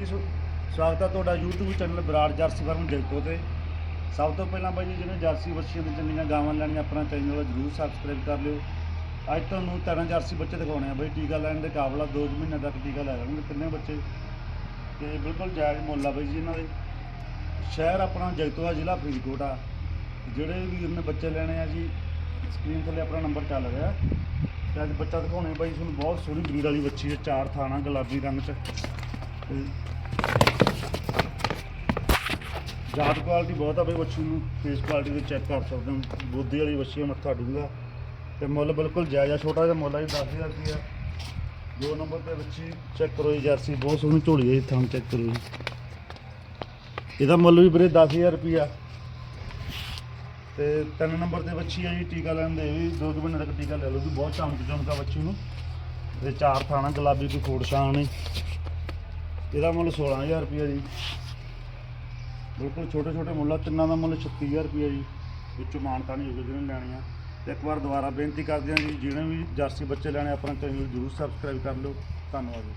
ਜੀ ਸੋ- ਸਵਾਗਤ ਹੈ ਤੁਹਾਡਾ YouTube channel Brar Jersey farm Jaito ਤੇ ਸਭ ਤੋਂ ਪਹਿਲਾਂ ਬਾਈ ਜੀ ਜਿਹਨੇ ਜਰਸੀ ਬੱਚੀਆਂ ਤੇ ਚੰਗੀਆਂ ਗਾਵਾਂ ਲੈਣੀਆਂ, ਆਪਣਾ ਚੈਨਲ ਜਰੂਰ ਸਬਸਕ੍ਰਾਈਬ ਕਰ ਲਿਓ। ਅੱਜ ਤੁਹਾਨੂੰ ਤਰ੍ਹਾਂ ਜਰਸੀ ਬੱਚੇ ਦਿਖਾਉਣੇ ਆ ਬਾਈ, ਟੀਕਾ ਲੈਣ ਦੇ ਕਾਬਲਾ 2 ਮਹੀਨੇ ਤੱਕ ਟੀਕਾ ਲੈ ਲੈਣਗੇ ਕਿੰਨੇ ਬੱਚੇ। ਤੇ ਬਿਲਕੁਲ ਜਾਇਜ਼ ਮੁੱਲ ਆ ਬਾਈ ਜੀ ਇਹਨਾਂ ਦੇ। ਸ਼ਹਿਰ ਆਪਣਾ ਜੈਤੋ ਆ ਜ਼ਿਲ੍ਹਾ ਫਰੀਦਕੋਟ ਆ। ਜਿਹੜੇ ਵੀ ਉਹਨੇ ਬੱਚੇ ਲੈਣੇ ਆ ਜੀ ਸਕਰੀਨ ਥੱਲੇ ਆਪਣਾ ਨੰਬਰ ਚੱਲ ਰਿਹਾ। ਤੇ ਅੱਜ ਬੱਚਾ ਦਿਖਾਉਣੇ ਬਾਈ ਤੁਹਾਨੂੰ ਬਹੁਤ ਸੋਹਣੀ ਬਰੀਡ ਵਾਲੀ ਬੱਚੀ ਹੈ, ਚਾਰ ਥਾਣਾ, ਗੁਲਾਬੀ ਰੰਗ ਚ। ਜਾਤ ਕੁਆਲਿਟੀ ਬਹੁਤ ਆ ਬਈ ਬੱਚੀ ਨੂੰ ਫੇਸ ਕੁਆਲਿਟੀ ਤੇ ਚੈੱਕ ਕਰ ਸਕਦੇ ਹੋ। ਬੁੱਧੀ ਵਾਲੀ ਬੱਚੀ ਹੈ ਮੱਥਾ ਡੂੰਗਾ ਤੇ ਮੁੱਲ ਬਿਲਕੁਲ ਜਾਇਜ਼ ਆ ਛੋਟਾ ਜਿਹਾ ਮੁੱਲ ਆ ਜੀ 10000 ਰੁਪਇਆ ਦੋ ਨੰਬਰ ਤੇ ਬੱਚੀ ਚੈੱਕ ਕਰੋ ਜੀ, ਜਰਸੀ ਬਹੁਤ ਸੋਹਣੀ ਝੋਲੀ ਹੈ ਜੀ, ਥਾਂ ਚੈੱਕ ਕਰੋ ਜੀ। ਇਹਦਾ ਮੁੱਲ ਵੀ ਵੀਰੇ 10000 ਰੁਪਇਆ ਤੇ ਤਿੰਨ ਨੰਬਰ ਤੇ ਬੱਚੀ ਆ ਜੀ, ਟੀਕਾ ਲੈਣ ਦੇ ਵੀ ਦੋ ਕੁ ਮਹੀਨੇ ਤੱਕ ਟੀਕਾ ਲੈ ਲਓ ਜੀ, ਬਹੁਤ ਚਮਕ ਚਮਕਾ ਬੱਚੀ ਨੂੰ। ਤੇ ਚਾਰ ਥਾਣਾ ਗੁਲਾਬੀ ਕੋਈ ਖੋੜ ਸ਼ਾਨ ਨੇ ਇਹਦਾ ਮੁੱਲ 16000 ਰੁਪਇਆ ਜੀ। ਬਿਲਕੁਲ ਛੋਟੇ ਛੋਟੇ ਮੁੱਲ ਆ, ਤਿੰਨਾਂ ਦਾ ਮੁੱਲ 36000 ਰੁਪਇਆ ਜੀ, ਵਿੱਚੋਂ ਮਾਨਤਾ ਨਹੀਂ ਹੋਊਗਾ ਜਿਹਨੇ ਲੈਣੀ ਆ। ਤੇ ਇੱਕ ਵਾਰ ਦੁਬਾਰਾ ਬੇਨਤੀ ਕਰਦੇ ਹਾਂ ਜੀ, ਜਿਹਨੇ ਵੀ ਜਰਸੀ ਬੱਚੇ ਲੈਣੇ ਆਪਣਾ ਚੈਨਲ ਜਰੂਰ ਸਬਸਕ੍ਰਾਈਬ ਕਰ ਲਓ। ਧੰਨਵਾਦ ਜੀ।